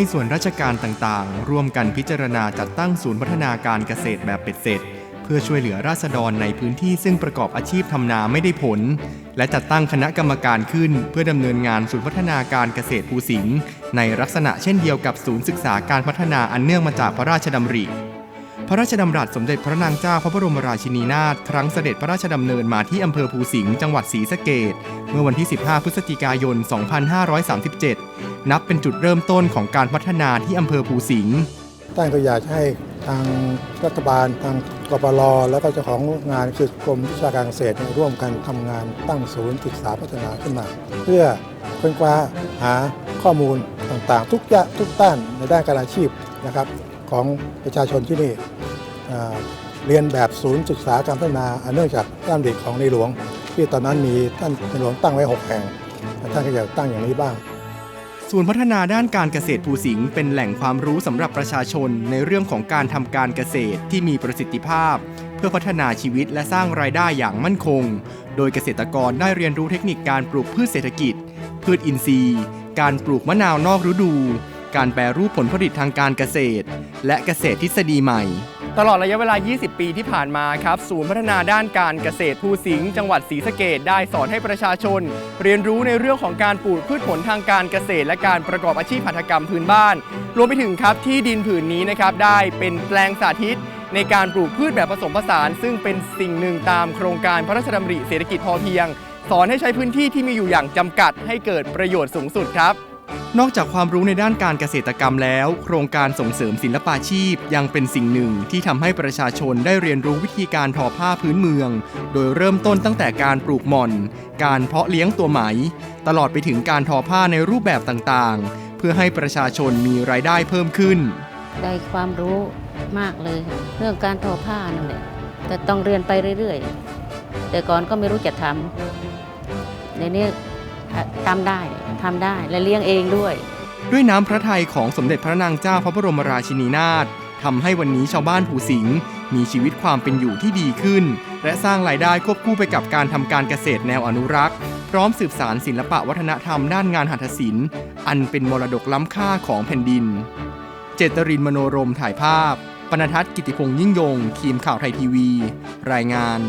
ให้ส่วนราชการต่างๆ ร่วมกันพิจารณาจัดตั้งศูนย์พัฒนาการเกษตรแบบเป็ดเสร็จ เพื่อช่วยเหลือราษฎรในพื้นที่ซึ่งประกอบอาชีพทำนาไม่ได้ผล และจัดตั้งคณะกรรมการขึ้น เพื่อดำเนินงานศูนย์พัฒนาการเกษตรภูสิงห์ในลักษณะเช่นเดียวกับศูนย์ศึกษาการพัฒนาอันเนื่องมาจากพระราชดำริ พระราชดำรัสสมเด็จพระนางเจ้าพระบรมราชินีนาถครั้งเสด็จพระราชดำเนินมาที่อำเภอภูสิงห์จังหวัดศรีสะเกษเมื่อวันที่ 15 พฤศจิกายน 2537 นับเป็นจุดเริ่มต้นของการพัฒนาที่อำเภอภูสิงห์ตั้งก็อยากให้ทางรัฐบาลทางกปรแล้วก็เจ้าของงานคือกรมวิชาการเกษตรร่วมกันทำงานตั้งศูนย์ศึกษาพัฒนาขึ้นมา เพื่อค้นคว้าหาข้อมูลต่างๆ ทุกย่างทุกด้านในด้านการอาชีพนะครับ ของประชาชนที่นี่เรียนแบบศูนย์ศึกษาการพัฒนาอันเนื่องจากด้านเด็กของในหลวง ที่ตอนนั้นมีท่านในหลวงตั้งไว้ 6 แห่ง ท่านก็อยากตั้งอย่างนี้บ้าง ศูนย์พัฒนาด้านการเกษตรภูสิงห์เป็นแหล่งความรู้สำหรับประชาชนในเรื่องของการทำการเกษตรที่มีประสิทธิภาพ เพื่อพัฒนาชีวิตและสร้างรายได้อย่างมั่นคง โดยเกษตรกรได้เรียนรู้เทคนิคการปลูกพืชเศรษฐกิจ พืชอินทรีย์ การปลูกมะนาวนอกฤดู การแปรรูปผลผลิตทางการเกษตร และเกษตรทฤษฎีใหม่ ตลอดระยะเวลา 20 ปีที่ผ่านมาครับ ศูนย์พัฒนาด้านการเกษตรภูสิงห์จังหวัดศรีสะเกดได้สอนให้ประชาชน เรียนรู้ในเรื่องของการปลูกพืชผลทางการเกษตร และการประกอบอาชีพหัตถกรรมพื้นบ้าน รวมไปถึงครับที่ดินผืนนี้นะครับได้เป็นแปลงสาธิต ในการปลูกพืชแบบผสมผสาน ซึ่งเป็นสิ่งหนึ่งตามโครงการพระราชดำริเศรษฐกิจพอเพียง สอนให้ใช้พื้นที่ที่มีอยู่อย่างจำกัดให้เกิดประโยชน์สูงสุดครับ นอกจากความรู้ในด้านการเกษตรกรรมแล้ว โครงการส่งเสริมศิลปาชีพ ยังเป็นสิ่งหนึ่งที่ทำให้ประชาชนได้เรียนรู้วิธีการทอผ้าพื้นเมือง โดยเริ่มต้นตั้งแต่การปลูกหม่อน การเพาะเลี้ยงตัวไหม ตลอดไปถึงการทอผ้าในรูปแบบต่างๆ เพื่อให้ประชาชนมีรายได้เพิ่มขึ้น ได้ความรู้มากเลย เรื่องการทอผ้านั่นแหละแต่ต้องเรียนไปเรื่อยๆ แต่ก่อนก็ไม่รู้จะทำในนี้ ทำได้ทำได้และเลี้ยงเองด้วย ด้วยน้ำพระทัยของสมเด็จพระนางเจ้าพระบรมราชินีนาถทำให้วันนี้ชาวบ้านภูสิงห์มีชีวิตความเป็นอยู่ที่ดีขึ้น และสร้างรายได้ควบคู่ไปกับการทำการเกษตรแนวอนุรักษ์ พร้อมสืบสารศิลปะวัฒนธรรมด้านงานหัตถศิลป์ อันเป็นมรดกล้ำค่าของแผ่นดิน เจตรินมโนรมถ่ายภาพปนทัศน์กิติพงษ์ยิ่งยง ทีมข่าวไทยทีวี รายงาน